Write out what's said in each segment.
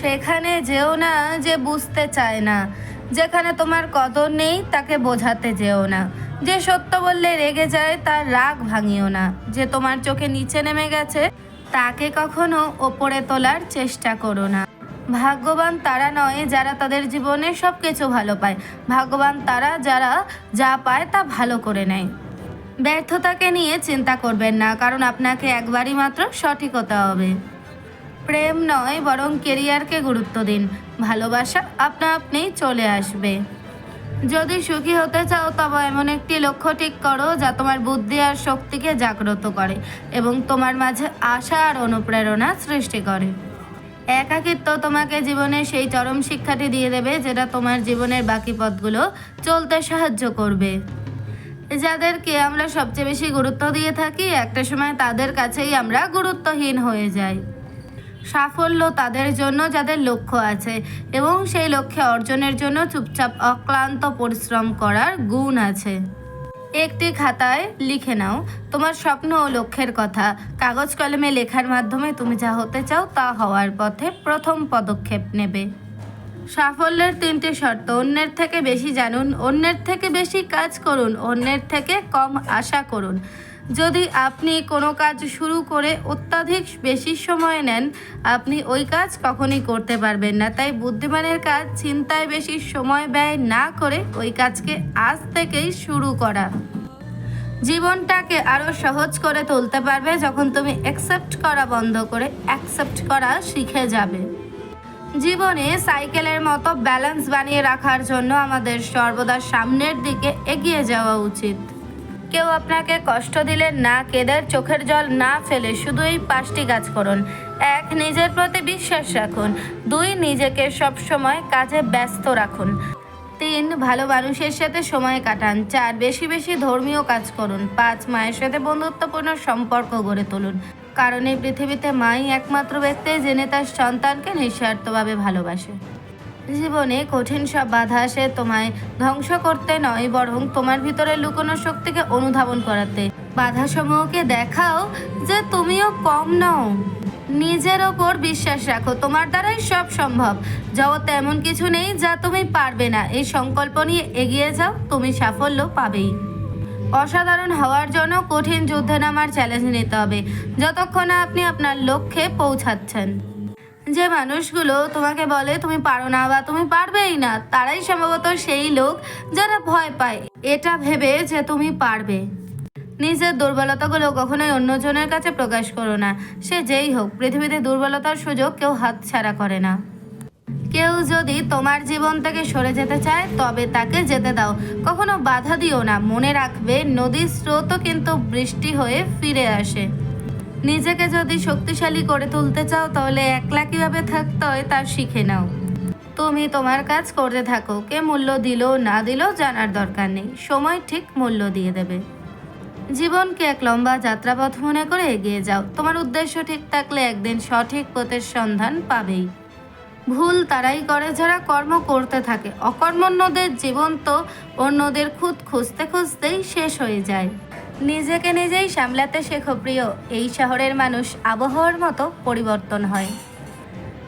সেখানে যেও না যে বুঝতে চায় না। যেখানে তোমার কদর নেই, তাকে বোঝাতে যেও না। যে সত্য বললে রেগে যায়, তার রাগ ভাঙিও না। যে তোমার চোখে নিচে নেমে গেছে, তাকে কখনো ওপরে তোলার চেষ্টা করো না। ভাগ্যবান তারা নয় যারা তাদের জীবনে সব কিছু ভালো পায়। ভাগ্যবান তারা যারা যা পায় তা ভালো করে নেয়। ব্যর্থতাকে নিয়ে চিন্তা করবেন না, কারণ আপনাকে একবারই মাত্র সঠিক হতে হবে। প্রেম নয়, বরং কেরিয়ারকে গুরুত্ব দিন। ভালোবাসা আপনা আপনি চলে আসবে। যদি সুখী হতে চাও, তবে এমন একটি লক্ষ্য ঠিক করো, যা তোমার বুদ্ধি আর শক্তিকে জাগ্রত করে এবং তোমার মাঝে আশা আর অনুপ্রেরণা সৃষ্টি করে। একাকিত্ব তোমাকে জীবনের সেই চরম শিক্ষাটি দিয়ে দেবে, যেটা তোমার জীবনের বাকি পথগুলো চলতে সাহায্য করবে। যাদেরকে আমরা সবচেয়ে বেশি গুরুত্ব দিয়ে থাকি, একটা সময় তাদের কাছেই আমরা গুরুত্বহীন হয়ে যাই। সাফল্য তাদের জন্য যাদের লক্ষ্য আছে এবং সেই লক্ষ্যে অর্জনের জন্য চুপচাপ অক্লান্ত পরিশ্রম করার গুণ আছে। একটি খাতায় লিখে নাও, তোমার স্বপ্ন ও লক্ষ্যের কথা। কাগজ কলমে লেখার মাধ্যমে তুমি যা হতে চাও তা হওয়ার পথে প্রথম পদক্ষেপ নেবে। সাফল্যের তিনটি শর্ত, অন্যের থেকে বেশি জানুন, অন্যের থেকে বেশি কাজ করুন, অন্যের থেকে কম আশা করুন। যদি আপনি কোনো কাজ শুরু করে অত্যাধিক বেশি সময় নেন, আপনি ওই কাজ কখনই করতে পারবেন না। তাই বুদ্ধিমানের কাজ চিন্তায় বেশি সময় ব্যয় না করে ওই কাজকে আজ থেকেই শুরু করা। জীবনটাকে আরও সহজ করে তুলতে পারবে যখন তুমি অ্যাকসেপ্ট করা বন্ধ করে অ্যাকসেপ্ট করা শিখে যাবে। জীবনে সাইকেলের মতো ব্যালেন্স বানিয়ে রাখার জন্য আমাদের সর্বদা সামনের দিকে এগিয়ে যাওয়া উচিত। কেউ আপনাকে কষ্ট দিলে না কেঁদে চোখের জল না ফেলে শুধু এই পাঁচটি কাজ করুন। এক, নিজের প্রতি বিশ্বাস রাখুন। দুই, নিজেকে সবসময় কাজে ব্যস্ত রাখুন। তিন, ভালো মানুষের সাথে সময় কাটান। চার, বেশি বেশি ধর্মীয় কাজ করুন। পাঁচ, মায়ের সাথে বন্ধুত্বপূর্ণ সম্পর্ক গড়ে তুলুন। কারণ এই পৃথিবীতে মাই একমাত্র ব্যক্তি জেনে তার সন্তানকে নিঃস্বার্থভাবে ভালোবাসে। জীবনে কঠিন সব বাধা আসে তোমায় ধ্বংস করতে নয়, বরং তোমার ভিতরে লুকোনো শক্তিকে অনুধাবন করাতে। বাধা সমূহকে দেখাও যে তুমিও কম নও। নিজের ওপর বিশ্বাস রাখো, তোমার দ্বারাই সব সম্ভব। জগতে এমন কিছু নেই যা তুমি পারবে না। এই সংকল্প নিয়ে এগিয়ে যাও, তুমি সাফল্য পাবেই। অসাধারণ হওয়ার জন্য কঠিন যুদ্ধে নামার চ্যালেঞ্জ নিতে হবে। যতক্ষণ না আপনি আপনার লক্ষ্যে পৌঁছাচ্ছেন। যে মানুষগুলো তোমাকে বলে, তুমি পারো না বা তুমি পারবেই না, তারাই সম্ভবত সেই লোক যারা ভয় পায়। এটা ভেবে যে তুমি পারবে। নিজের দুর্বলতাগুলো কখনোই অন্যজনের কাছে প্রকাশ করো না। সে যেই হোক, পৃথিবীতে দুর্বলতার সুযোগ কেউ হাতছাড়া করে না। কেউ যদি তোমার জীবন থেকে সরে যেতে চায়, তবে তাকে যেতে দাও। কখনো বাধা দিও না, মনে রাখবে নদীর স্রোতও কিন্তু বৃষ্টি হয়ে ফিরে আসে। নিজেকে যদি শক্তিশালী করে তুলতে চাও, তাহলে একলা কীভাবে থাকতে হয় তা শিখে নাও। তুমি তোমার কাজ করতে থাকো, কে মূল্য দিল, না দিল জানার দরকার নেই। সময় ঠিক মূল্য দিয়ে দেবে। জীবনকে এক লম্বা যাত্রাপথ মনে করে এগিয়ে যাও। তোমার উদ্দেশ্য ঠিক থাকলে একদিন সঠিক পথের সন্ধান পাবেই। ভুল তারাই করে যারা কর্ম করতে থাকে। অকর্মণ্যদের জীবন তো অন্যদের খুদ খুঁজতে খুঁজতেই শেষ হয়ে যায়। নিজেকে নিজেই সামলাতে শেখো প্রিয়। এই শহরের মানুষ আবহাওয়ার মতো পরিবর্তন হয়।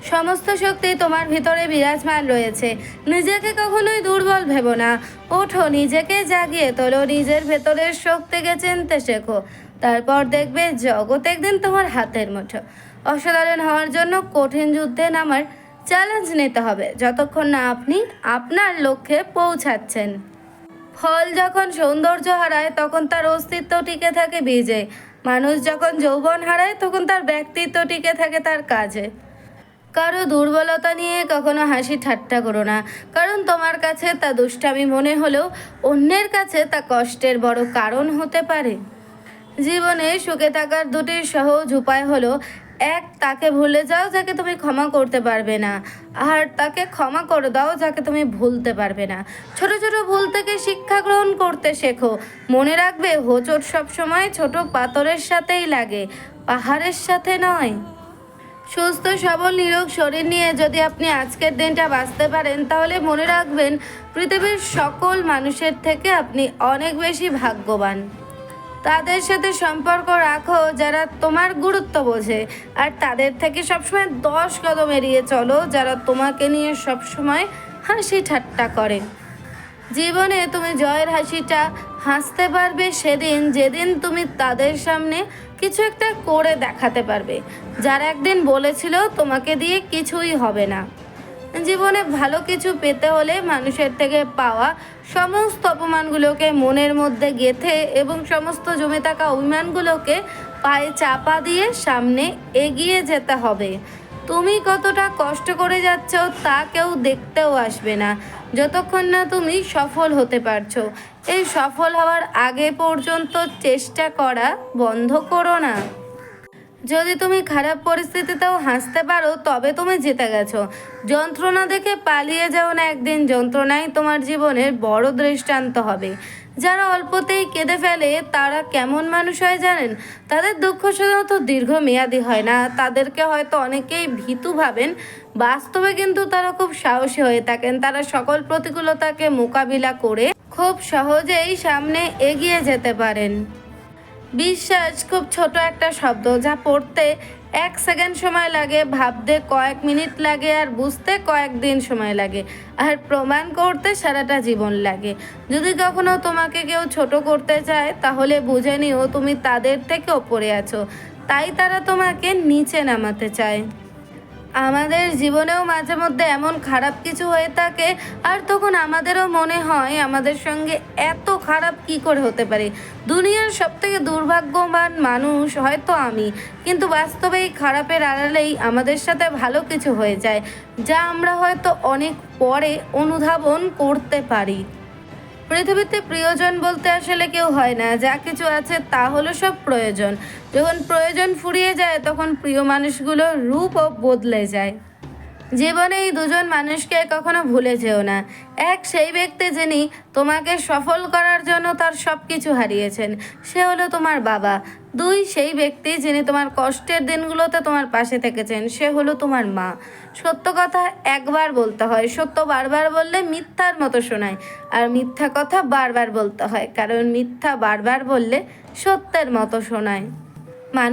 সমস্ত শক্তি তোমার ভিতরে বিরাজমান রয়েছে। নিজেকে কখনোই দুর্বল ভেবো না। ওঠো নিজেকে, জাগিয়ে তোলো নিজের ভেতরের শক্তিকে চিনতে শেখো। তারপর দেখবে জগৎ একদিন তোমার হাতের মুঠো। অসাধারণ হওয়ার জন্য কঠিন যুদ্ধে নামার চ্যালেঞ্জ নিতে হবে, যতক্ষণ না আপনি আপনার লক্ষ্যে পৌঁছাচ্ছেন। ফল যখন সৌন্দর্য হারায়, তখন তার অস্তিত্ব টিকে থাকে বীজে। মানুষ যখন যৌবন হারায়, তখন তার ব্যক্তিত্ব টিকে থাকে তার কাজে। কারও দুর্বলতা নিয়ে কখনো হাসি ঠাট্টা করো না, কারণ তোমার কাছে তা দুষ্টামি মনে হলেও অন্যের কাছে তা কষ্টের বড় কারণ হতে পারে। জীবনে সুখে থাকার দুটি সহজ উপায় হলো এক, তাকে ভুলে যাও যাকে তুমি ক্ষমা করতে পারবে না। আর তাকে ক্ষমা করে দাও যাকে তুমি ভুলতে পারবে না। ছোট ছোট ভুল থেকে শিক্ষা গ্রহণ করতে শেখো। মনে রাখবে, হোঁচট সবসময় ছোট পাথরের সাথেই লাগে, পাহাড়ের সাথে নয়। সুস্থ, সবল, নিরোগ শরীর নিয়ে যদি আপনি আজকের দিনটা বাঁচতে পারেন, তাহলে মনে রাখবেন, পৃথিবীর সকল মানুষের থেকে আপনি অনেক বেশি ভাগ্যবান। তাদের সাথে সম্পর্ক রাখো যারা তোমার গুরুত্ব বোঝে। আর তাদের থেকে সবসময় দশ কদম এড়িয়ে চলো যারা তোমাকে নিয়ে সবসময় হাসি ঠাট্টা করে। জীবনে তুমি জয়ের হাসিটা হাসতে পারবে সেদিন, যেদিন তুমি তাদের সামনে কিছু একটা করে দেখাতে পারবে। যারা একদিন বলেছিল তোমাকে দিয়ে কিছুই হবে না। জীবনে ভালো কিছু পেতে হলে মানুষের থেকে পাওয়া সমস্ত অপমানগুলোকে মনের মধ্যে গেথে এবং সমস্ত জমে থাকা অভিমানগুলোকে পায়ে চাপা দিয়ে সামনে এগিয়ে যেতে হবে। তুমি কতটা কষ্ট করে যাচ্ছ তা কেউ দেখতেও আসবে না। যতক্ষণ না তুমি সফল হতে পারছ। এই সফল হওয়ার আগে পর্যন্ত চেষ্টা করা বন্ধ করো না। যদি তুমি খারাপ পরিস্থিতিতেও হাসতে পারো, তবে তুমি জিতে গেছো। যন্ত্রণা দেখে পালিয়ে যাও না একদিন। যন্ত্রণাই তোমার জীবনের বড় দৃষ্টান্ত হবে। যারা অল্পতেই কেঁদে ফেলে, তারা কেমন মানুষ হয় জানেন? তাদের দুঃখ সাধারণত দীর্ঘমেয়াদী হয় না। তাদেরকে হয়তো অনেকেই ভীতু ভাবেন। বাস্তবে কিন্তু তারা খুব সাহসী হয়ে থাকেন। তারা সকল প্রতিকূলতাকে মোকাবিলা করে খুব সহজেই সামনে এগিয়ে যেতে পারেন। বিশ্বাস, খুব ছোট একটা শব্দ যা পড়তে এক সেকেন্ড সময় লাগে, ভাবতে কয়েক মিনিট লাগে আর বুঝতে কয়েক দিন সময় লাগে। আর প্রমাণ করতে সারাটা জীবন লাগে। যদি কখনো তোমাকে কেউ ছোট করতে চায়, তাহলে বুঝে নিও তুমি তাদের থেকে ওপরে আছো। তাই তারা তোমাকে নিচে নামাতে চায়। আমাদের জীবনেও মাঝে মধ্যে এমন খারাপ কিছু হয়ে থাকে, আর তখন আমাদেরও মনে হয় আমাদের সঙ্গে এত খারাপ কি করে হতে পারে? দুনিয়ার সব থেকে দুর্ভাগ্যবান মানুষ হয়তো আমি। কিন্তু বাস্তবে এই খারাপের আড়ালেই আমাদের সাথে ভালো কিছু হয়ে যায়, যা আমরা হয়তো অনেক পরে অনুধাবন করতে পারি। পৃথিবীতে প্রিয়জন বলতে আসলে কেউ হয় না, যা কিছু আছে তা হলো সব প্রয়োজন। যখন প্রয়োজন ফুরিয়ে যায়, তখন প্রিয় মানুষগুলোর রূপও বদলে যায়। জীবনে এই দুজন মানুষকে কখনো ভুলে যেও না। এক সেই ব্যক্তি যিনি তোমাকে সফল করার জন্য তার সব কিছু হারিয়েছেন, সে হলো তোমার বাবা। দুই সেই ব্যক্তি যিনি তোমার কষ্টের দিনগুলোতে তোমার পাশে থেকেছেন, সে হলো তোমার মা। সত্য কথা একবার বলতে হয়, সত্য বারবার বললে মিথ্যার মতো শোনায়, আর মিথ্যা কথা বারবার বলতে হয়, কারণ মিথ্যা বারবার বললে সত্যের মতো শোনায়।